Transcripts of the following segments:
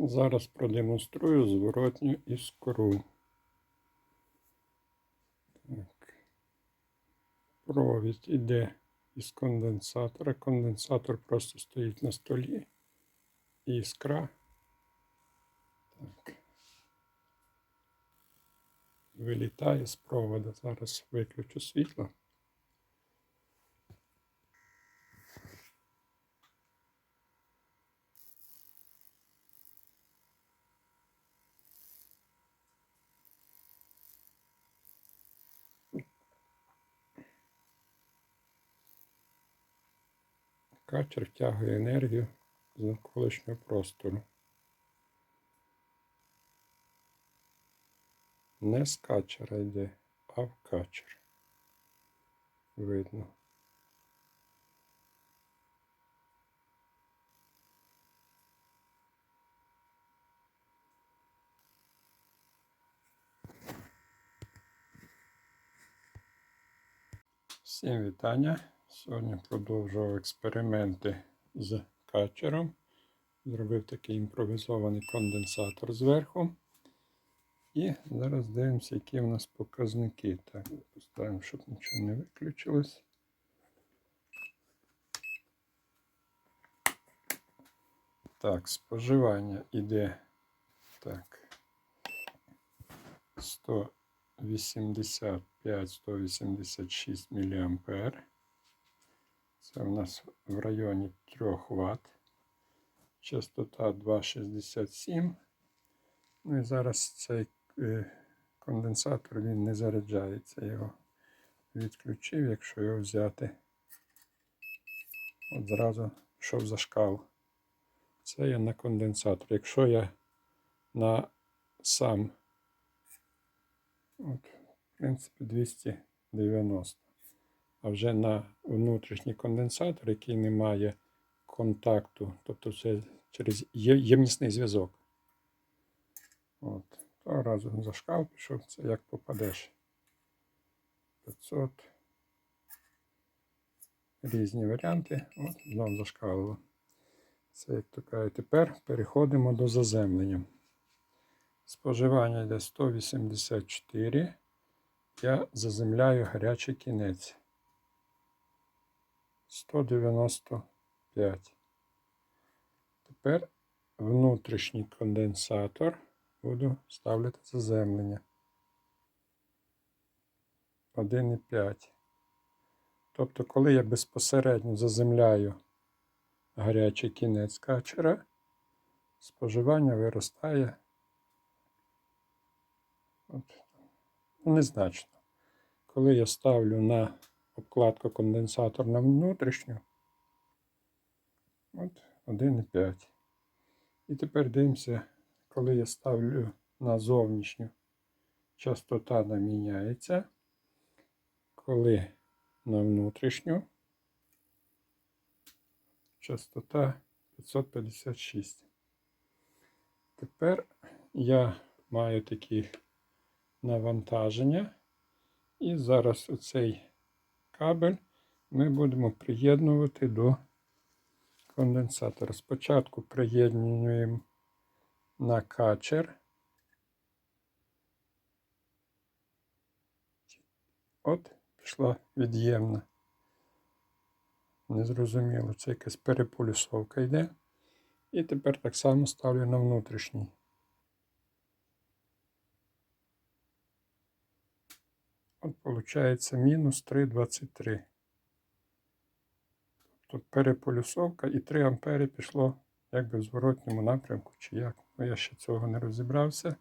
Зараз продемонструю зворотню іскру. Так. Провід іде із конденсатора. Конденсатор просто стоїть на столі. Іскра. Так. Вилітає з провода. Зараз виключу світло. Качер втягує енергію з навколишнього простору. Не з качера йде, а в качер. Видно. Всім вітання. Сьогодні продовжував експерименти з качером. Зробив такий імпровізований конденсатор зверху. І зараз дивимося, які в нас показники. Так, поставимо, щоб нічого не виключилось. Так, споживання іде так. 185-186 мА. Це у нас в районі 3 Вт. Частота 2,67. Ну і зараз цей е, конденсатор він не заряджається. Його відключив, якщо його взяти. От зразу пішов за шкал. Це я на конденсатор. Якщо я на сам, от, в принципі, 290. А вже на внутрішній конденсатор, який не має контакту, тобто це через ємнісний зв'язок. От. То разом за шкал пішов, це як попадеш. 500. Різні варіанти. От, знову зашкалило. Це як то кажуть. Тепер переходимо до заземлення. Споживання йде 184. Я заземляю гарячий кінець. 195. Тепер внутрішній конденсатор буду ставити заземлення. 1,5. Тобто, коли я безпосередньо заземляю гарячий кінець качера, споживання виростає от, ну, незначно. Коли я ставлю на обкладку конденсатор на внутрішню, от 1,5. І тепер дивимося, коли я ставлю на зовнішню, частота не міняється. Коли на внутрішню, частота 556. Тепер я маю такі навантаження. І зараз оцей кабель ми будемо приєднувати до конденсатора. Спочатку приєднуємо на качер. От пішла від'ємна. Незрозуміло, це якась переполюсовка йде. І тепер так само ставлю на внутрішній. Виходить мінус 3,23. Тобто переполюсовка і 3 ампери пішло якби в зворотньому напрямку, чи як. Ну, я ще цього не розібрався.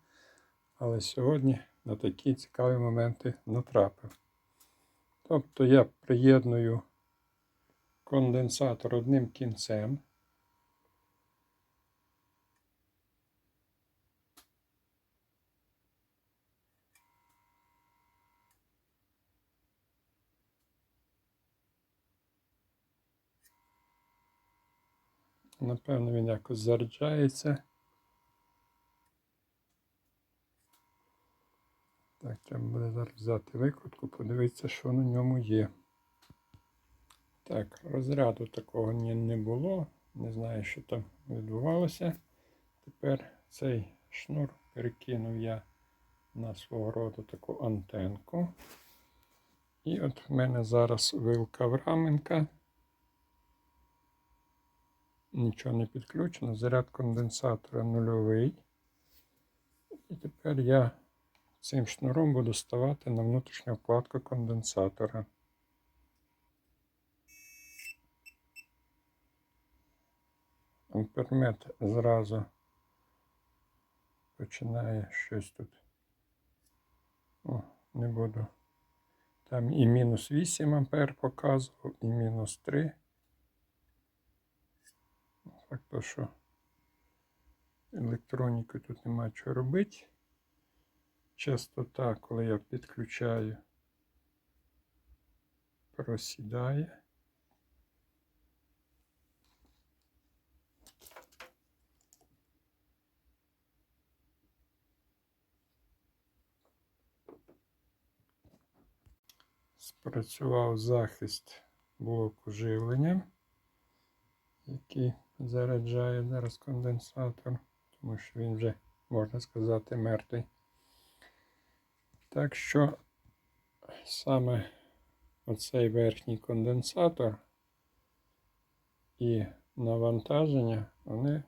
Але сьогодні на такі цікаві моменти натрапив. Тобто я приєдную конденсатор одним кінцем. Напевно, він якось заряджається. Так, треба буде зараз взяти викрутку, подивитися, що на ньому є. Так, розряду такого не було. Не знаю, що там відбувалося. тепер цей шнур перекинув я на свого роду таку антенку. І от в мене зараз вилка в раменка. Нічого не підключено, заряд конденсатора нульовий. І тепер я цим шнуром буду ставати на внутрішню вкладку конденсатора. Ампермет зразу починає щось тут. О, не буду. Там і мінус 8 ампер показував, і мінус 3. Так то, що електроніки тут нема чого робити. Частота, коли я підключаю, просідає. Спрацював захист блоку живлення, який заряджає зараз конденсатор, тому що він вже, можна сказати, мертвий. Так що саме оцей верхній конденсатор і навантаження, вони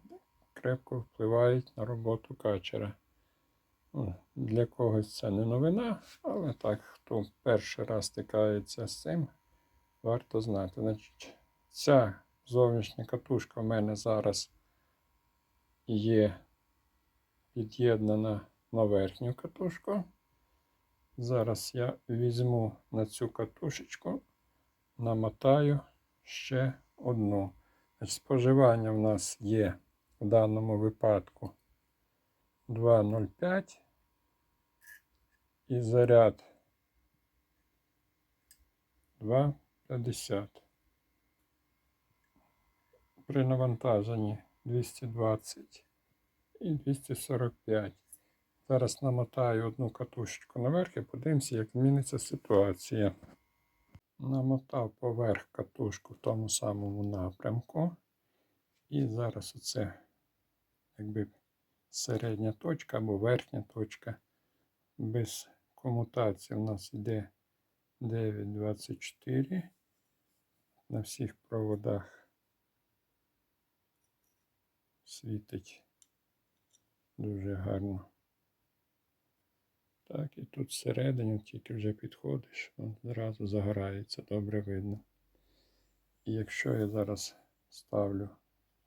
крепко впливають на роботу качера. Ну, Для когось це не новина, але так, хто перший раз стикається з цим, варто знати. Значить, ця зовнішня катушка в мене зараз є під'єднана на верхню катушку. Зараз я візьму на цю катушечку, намотаю ще одну. Споживання в нас є в даному випадку 2,05 і заряд 2,50. При навантаженні 220 і 245. Зараз намотаю одну катушечку наверх і подивимося, як зміниться ситуація. Намотав поверх катушку в тому самому напрямку. І зараз оце якби середня точка або верхня точка. Без комутації у нас йде 9,24 на всіх проводах світить дуже гарно. Так, і тут всередині тільки вже підходиш, он зразу загорається, добре видно. І якщо я зараз ставлю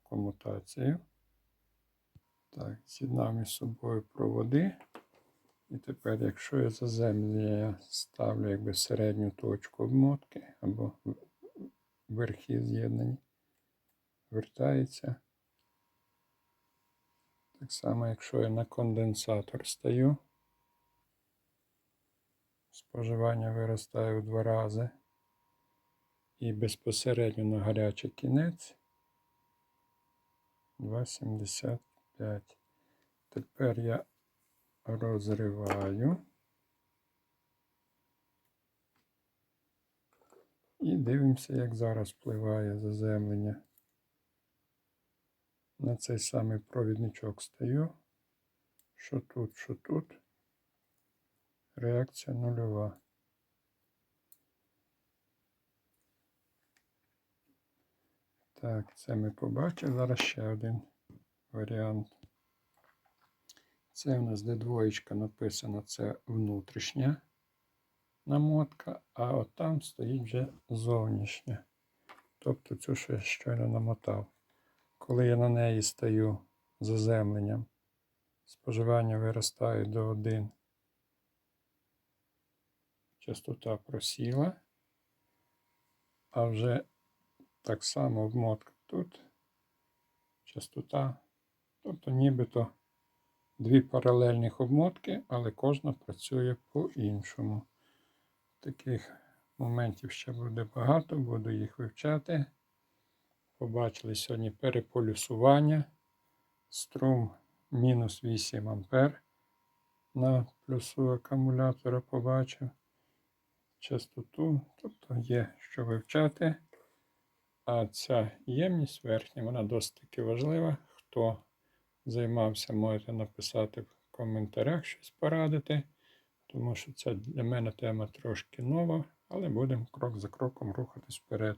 комутацію, так, з'єднав між собою проводи. І тепер, якщо я заземлюю, я ставлю якби середню точку обмотки або верхи з'єднані, вертається. Так само, якщо я на конденсатор стаю, споживання виростає в два рази. І безпосередньо на гарячий кінець 2,75. Тепер я розриваю. І дивимося, як зараз впливає заземлення. На цей самий провідничок стаю. Що тут, що тут. Реакція нульова. Так, це ми побачили. Зараз ще один варіант. Це у нас де двоєчка написано, це внутрішня намотка, а от там стоїть вже зовнішня. Тобто цю, що я щойно намотав. Коли я на неї стаю заземленням, споживання виростає до 1. Частота просіла. А вже так само обмотка тут. Частота. Тобто нібито дві паралельних обмотки, але кожна працює по-іншому. Таких моментів ще буде багато, буду їх вивчати. Побачили сьогодні переполюсування. Струм мінус 8 ампер на плюсу акумулятора побачив. Частоту, тобто є що вивчати. А ця ємність верхня, вона досить таки важлива. Хто займався, можете написати в коментарях щось порадити, тому що це для мене тема трошки нова, але будемо крок за кроком рухатись вперед.